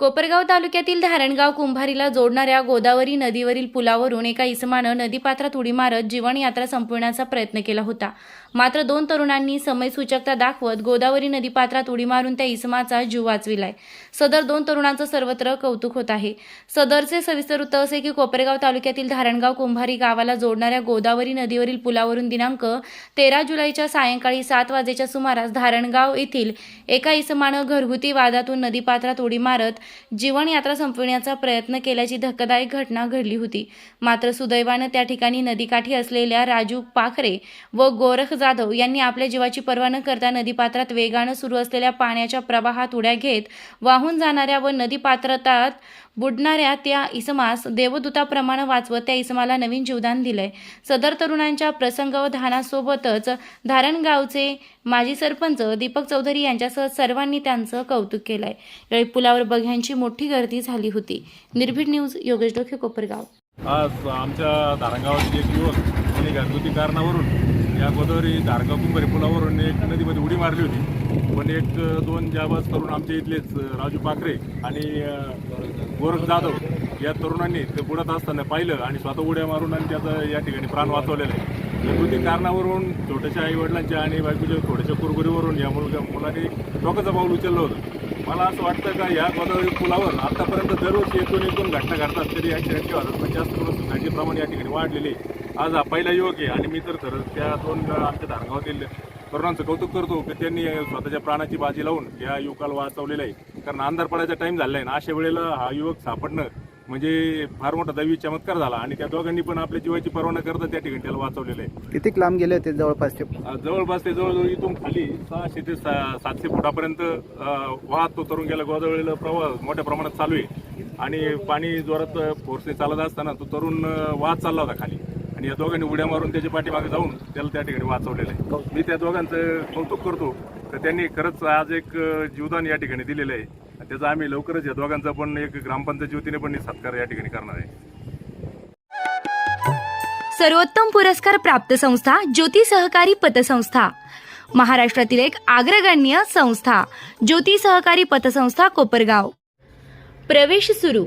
कोपरगाव तालुक्यातील धारणगाव कुंभारीला जोडणाऱ्या गोदावरी नदीवरील पुलावरून एका इसमानं नदीपात्रात उडी मारत जीवनयात्रा संपविण्याचा प्रयत्न केला होता. मात्र दोन तरुणांनी समयसूचकता दाखवत गोदावरी नदीपात्रात उडी मारून त्या इसमाचा जीव वाचविलाय. सदर दोन तरुणांचं सर्वत्र कौतुक होत आहे. सदरचे सविस्तर वृत्त असे की कोपरगाव तालुक्यातील धारणगाव कुंभारी गावाला जोडणाऱ्या गोदावरी नदीवरील पुलावरून दिनांक तेरा जुलैच्या सायंकाळी सात वाजेच्या सुमारास धारणगाव येथील एका इसमानं घरगुती वादातून नदीपात्रात उडी मारत जीवनयात्रा संपविण्याचा प्रयत्न केल्याची धक्कादायक घटना घडली होती. मात्र सुदैवानं त्या ठिकाणी नदीकाठी असलेल्या राजू पाखरे व गोरख जाधव यांनी आपल्या जीवाची पर्वा न करता नदीपात्रात वेगानं सुरू असलेल्या पाण्याच्या प्रवाहात उड्या घेत वाहून जाणाऱ्या व नदीपात्रात बुडणाऱ्या त्या इसमास देवदूताप्रमाणे वाचवत त्या इसमाला नवीन जीवदान दिलंय. सदर तरुणांच्या प्रसंगावधानासोबतच धारणगावचे माजी सरपंच दीपक चौधरी यांच्यासह सर्वांनी त्यांचं कौतुक केलंय. पुलावर पुलावर यांची मोठी गर्दी झाली होती. निर्भीड न्यूज योगेश डोके कोपरगाव. आज आमच्या धारणगावातील एक युवक आणि घरगुती कारणावरून या गोदावरी धारगाव कुंभारी पुलावरून एक नदीमध्ये उडी मारली होती. पण एक दोन जाबाज तरुण आमच्या इथलेच राजू पाखरे आणि गोरख जाधव या तरुणांनी ते बुडत असताना पाहिलं आणि स्वतः उड्या मारून आणि त्याचा या ठिकाणी प्राण वाचवलेलं आहे. घरगुती कारणावरून छोट्याशा आई वडिलांच्या आणि बायकोच्या थोड्याशा कुरगुरीवरून या मुलगा मुलाने टोकाचं पाऊल उचललं होतं. मला असं वाटतं का या गोदावरी पुलावर आतापर्यंत दरवर्षी एकूण एकूण घटना घडतात तरी ॲक्सिडेंट किंवा पण जास्त करून सुसाईडचे प्रमाण या ठिकाणी वाढलेले आहे. आज हा पहिला युवक आहे आणि मी तर खरंच त्या दोन आमच्या धारगावातील तरुणांचं कौतुक करतो की त्यांनी स्वतःच्या प्राणाची बाजी लावून या युवकाला वाचवलेलं आहे कारण अंधार पडायचा टाईम झाला आहे ना अशा वेळेला हा युवक सापडणं म्हणजे फार मोठा दैवी चमत्कार झाला आणि त्या दोघांनी पण आपल्या जीवाची पर्वा न करता त्या ठिकाणी त्याला वाचवलेलं आहे. किती लांब गेले होते जवळपास ते? जवळपास ते जवळजवळ इथून खाली सहाशे ते सा- सातशे फुटापर्यंत वाहत तो तरुण गेला. गोदावरीला प्रवाह मोठ्या प्रमाणात चालू आहे. आणि पाणी जोरात फोर्सने चालत असताना तो तरुण वाहत चालला होता खाली. आणि या दोघांनी उड्या मारून त्याच्या पाठीमागे जाऊन त्याला त्या ठिकाणी वाचवलेलं आहे. मी त्या दोघांचं कौतुक करतो. तर त्यांनी खरंच आज एक जीवदान या ठिकाणी दिलेलं आहे. त्याचा आम्ही लवकरच या दोघांचा पण एक ग्रामपंचायत वतीने पण सत्कार या ठिकाणी करणार आहे. सर्वोत्तम पुरस्कार प्राप्त संस्था ज्योती सहकारी पतसंस्था. महाराष्ट्रातील एक अग्रगण्य संस्था ज्योती सहकारी पतसंस्था कोपरगाव. प्रवेश सुरू.